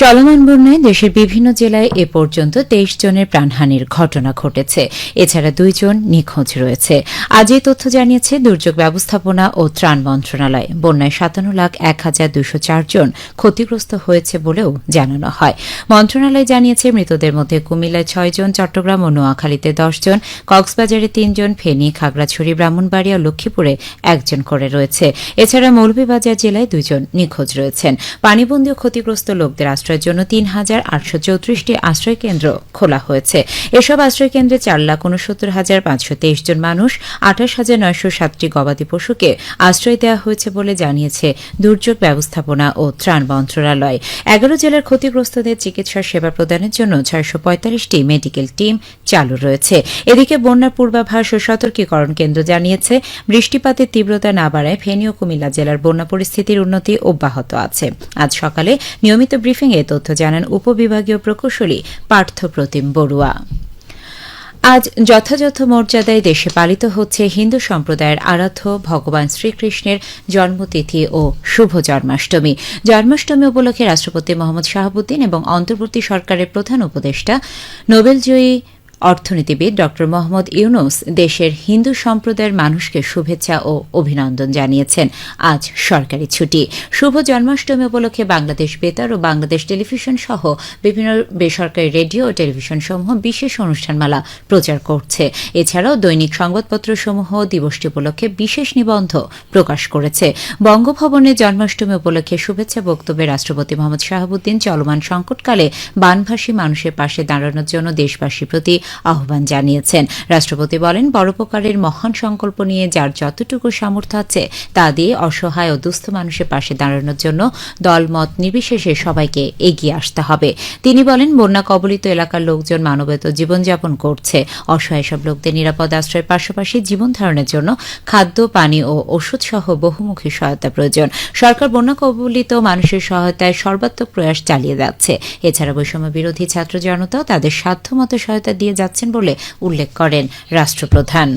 চলমান বন্যায় দেশের বিভিন্ন জেলায় এ পর্যন্ত তেইশ জনের প্রাণহানির ঘটনা ঘটেছে। এছাড়া দুইজন নিখোঁজ রয়েছে। আজ এই তথ্য জানিয়েছে দুর্যোগ ব্যবস্থাপনা ও ত্রাণ মন্ত্রণালয়। বন্যায় সাতান্ন লাখ এক হাজার দুশো চার জন ক্ষতিগ্রস্ত হয়েছে বলেও জানানো হয়। মন্ত্রণালয় জানিয়েছে, মৃতদের মধ্যে কুমিল্লায় ছয় জন, চট্টগ্রাম ও নোয়াখালীতে দশজন কক্সবাজারে তিনজন ফেনী, খাগড়াছড়ি, ব্রাহ্মণবাড়িয়া ও লক্ষ্মীপুরে একজন করে রয়েছে। এছাড়া মৌলভীবাজার জেলায় দুইজন নিখোঁজ রয়েছেন। পানিবন্দী ক্ষতিগ্রস্ত লোকদের আশ্রয়ের জন্য তিন হাজার আটশো চৌত্রিশটি আশ্রয় কেন্দ্র খোলা হয়েছে। এসব আশ্রয় কেন্দ্রে চার লাখ উনসত্তর হাজার পাঁচশো তেইশ জন মানুষ, আঠাশ হাজার নয়শো সাতটি গবাদি পশুকে আশ্রয় দেওয়া হয়েছে বলে জানিয়েছে দুর্যোগ ব্যবস্থাপনা ও ত্রাণ মন্ত্রণালয়। এগারো জেলার ক্ষতিগ্রস্তদের চিকিৎসা সেবা প্রদানের জন্য ছয়শো পঁয়তাল্লিশটি মেডিকেল টিম চালু রয়েছে। এদিকে বন্যার পূর্বাভাস ও সতর্কীকরণ কেন্দ্র জানিয়েছে, বৃষ্টিপাতের তীব্রতা না বাড়ায় ফেনী ও কুমিল্লা জেলার বন্যা পরিস্থিতির উন্নতি অব্যাহত আছে। আজ সকালে নিয়মিত ব্রিফিং এ তথ্য জানান উপবিভাগীয় প্রকৌশলী পার্থ প্রতিম বড়ুয়া। আজ যথাযথ মর্যাদায় দেশে পালিত হচ্ছে হিন্দু সম্প্রদায়ের আরাধ্য ভগবান শ্রীকৃষ্ণের জন্মতিথি ও শুভ জন্মাষ্টমী। জন্মাষ্টমী উপলক্ষে রাষ্ট্রপতি মোহাম্মদ শাহাবুদ্দিন এবং অন্তর্বর্তী সরকারের প্রধান উপদেষ্টা নোবেলজয়ী অর্থনীতিবিদ ড মোহাম্মদ ইউনুস দেশের হিন্দু সম্প্রদায়ের মানুষকে শুভেচ্ছা ও অভিনন্দন জানিয়েছেন। আজ সরকারি ছুটি। শুভ জন্মাষ্টমী উপলক্ষে বাংলাদেশ বেতার ও বাংলাদেশ টেলিভিশন সহ বিভিন্ন বেসরকারি রেডিও ও টেলিভিশন সমূহ বিশেষ অনুষ্ঠানমালা প্রচার করছে। এছাড়াও দৈনিক সংবাদপত্র সমূহ দিবসটি উপলক্ষে বিশেষ নিবন্ধ প্রকাশ করেছে। বঙ্গভবনে জন্মাষ্টমী উপলক্ষে শুভেচ্ছা বক্তব্যে রাষ্ট্রপতি মোহাম্মদ শাহাবুদ্দিন চলমান সংকটকালে বানভাসী মানুষের পাশে দাঁড়ানোর জন্য দেশবাসীর প্রতি আহ্বান জানিয়েছেন। রাষ্ট্রপতি বলেন, পরোপকারের মহান সংকল্প নিয়ে যার যতটুকু সামর্থ্য আছে, তা দিয়ে অসহায় ও দুস্থ মানুষের পাশে দাঁড়ানোর জন্য দলমত নির্বিশেষে সবাইকে এগিয়ে আসতে হবে। তিনি বলেন, বন্যা কবলিত এলাকার লোকজন মানবেত জীবনযাপন করছে। অসহায় সব লোকদের নিরাপদ আশ্রয়ের পাশাপাশি জীবন ধারণের জন্য খাদ্য, পানি ও ওষুধ সহ বহুমুখী সহায়তা প্রয়োজন। সরকার বন্যা কবলিত মানুষের সহায়তায় সর্বাত্মক প্রয়াস চালিয়ে যাচ্ছে। এছাড়া বৈষম্য বিরোধী ছাত্র জনতাও তাদের সাধ্যমতো সহায়তা দিয়ে যাচ্ছেন বলে উল্লেখ করেন রাষ্ট্রপ্রধান।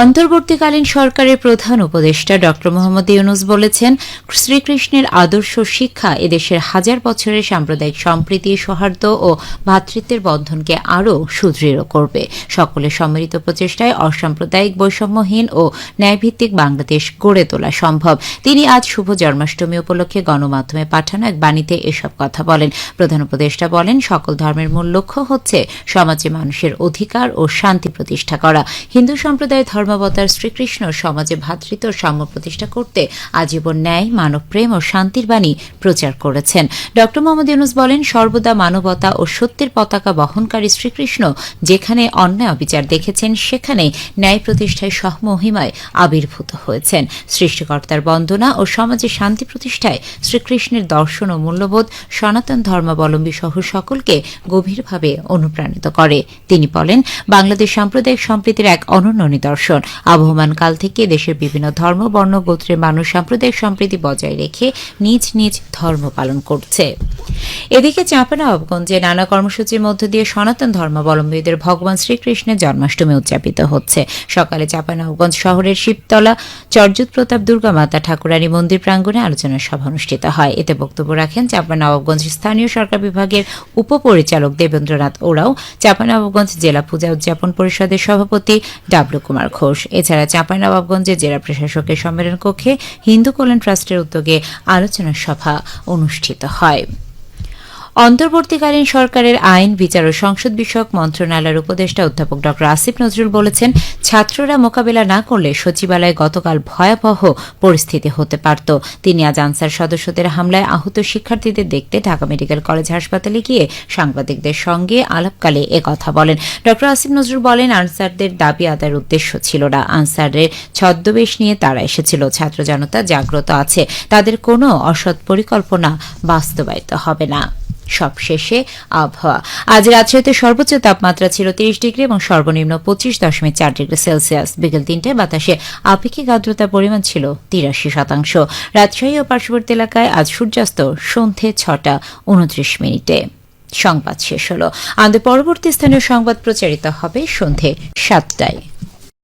অন্তর্বর্তীকালীন সরকারের প্রধান উপদেষ্টা ড মোহাম্মদ ইউনুস বলেছেন, শ্রীকৃষ্ণের আদর্শ শিক্ষা এদেশের হাজার বছরের সাম্প্রদায়িক সম্প্রীতি, সৌহার্দ্য ও ভ্রাতৃত্বের বন্ধনকে আরও সুদৃঢ় করবে। সকলের সম্মিলিত প্রচেষ্টায় অসাম্প্রদায়িক বৈষম্যহীন ও ন্যায়ভিত্তিক বাংলাদেশ গড়ে তোলা সম্ভব। তিনি আজ শুভ জন্মাষ্টমী উপলক্ষে গণমাধ্যমে পাঠানো এক বাণীতে এসব কথা বলেন। প্রধান উপদেষ্টা বলেন, সকল ধর্মের মূল লক্ষ্য হচ্ছে সমাজে মানুষের অধিকার ও শান্তি প্রতিষ্ঠা করা। হিন্দু সম্প্রদায়ের ধর্মাবতার শ্রীকৃষ্ণ সমাজে ভ্রাতৃত্ব সাম্য প্রতিষ্ঠা করতে আজীবন ন্যায়, মানব প্রেম ও শান্তির বাণী প্রচার করেছেন। ড মোহাম্মদ ইউনুস বলেন, সর্বদা মানবতা ও সত্যের পতাকা বহনকারী শ্রীকৃষ্ণ যেখানে অন্যায় অবিচার দেখেছেন সেখানে ন্যায় প্রতিষ্ঠায় সহমহিমায় আবির্ভূত হয়েছেন। সৃষ্টিকর্তার বন্দনা ও সমাজে শান্তি প্রতিষ্ঠায় শ্রীকৃষ্ণের দর্শন ও মূল্যবোধ সনাতন ধর্মাবলম্বী সহ সকলকে গভীরভাবে অনুপ্রাণিত করে। তিনি বলেন, বাংলাদেশ সাম্প্রদায়িক সম্প্রীতির এক অনন্য নিদর্শন। আবহমান কাল থেকে দেশের বিভিন্ন ধর্ম, বর্ণ, গোত্রের মানুষ সাম্প্রদায়িক সম্প্রীতি বজায় রেখে নিজ নিজ ধর্ম পালন করছে। এদিকে চাঁপানবাবগঞ্জে নানা কর্মসূচির মধ্য দিয়ে সনাতন ধর্মাবলম্বীদের ভগবান শ্রীকৃষ্ণের জন্মাষ্টমী উদযাপিত হচ্ছে। সকালে চাঁপানবাবগঞ্জ শহরের শিবতলা, চর্যুত প্রতাপ দুর্গা মাতা ঠাকুরানী মন্দির প্রাঙ্গণে আলোচনা সভা অনুষ্ঠিত হয়। এতে বক্তব্য রাখেন চাঁপানবাবগঞ্জ স্থানীয় সরকার বিভাগের উপপরিচালক দেবেন্দ্রনাথ ওরাও। চাঁপানবাবগঞ্জ জেলা পূজা উদযাপন পরিষদের সভাপতি ডাবলু কুমার ঘোষ। এছাড়া চাঁপাইনবাবগঞ্জে জেলা প্রশাসকের সম্মেলন কক্ষে হিন্দু কল্যাণ ট্রাস্টের উদ্যোগে আলোচনা সভা অনুষ্ঠিত হয়। অন্তর্বর্তীকালীন সরকারের আইন, বিচার ও সংসদ বিষয়ক মন্ত্রণালয়ের উপদেষ্টা অধ্যাপক ড. আসিফ নজরুল বলেছেন, ছাত্ররা মোকাবেলা না করলে সচিবালয়ে গতকাল ভয়াবহ পরিস্থিতি হতে পারত। তিনি আজ আনসার সদস্যদের হামলায় আহত শিক্ষার্থীদের দেখতে ঢাকা মেডিকেল কলেজ হাসপাতালে গিয়ে সাংবাদিকদের সঙ্গে আলাপকালে কথা বলেন। ড. আসিফ নজরুল বলেন, আনসারদের দাবি আদায়ের উদ্দেশ্য ছিল না। আনসারের ছদ্মবেশ নিয়ে তারা এসেছিল। ছাত্র জনতা জাগ্রত আছে। তাদের কোনো অসৎ পরিকল্পনা বাস্তবায়িত হবে না। সবশেষে আবহাওয়া। আজ রাজশাহীতে সর্বোচ্চ তাপমাত্রা ছিল তিরিশ ডিগ্রি এবং সর্বনিম্ন পঁচিশ দশমিক চার ডিগ্রি সেলসিয়াস। বিকেল তিনটায় বাতাসে আপেক্ষিক আর্দ্রতার পরিমাণ ছিল তিরাশি শতাংশ। রাজশাহী ও পার্শ্ববর্তী এলাকায় আজ সূর্যাস্ত সন্ধে ছটা উনত্রিশ মিনিটে। সংবাদ শেষ হল। আমাদের পরবর্তী স্থানীয় সংবাদ প্রচারিত হবে সন্ধে সাতটায়।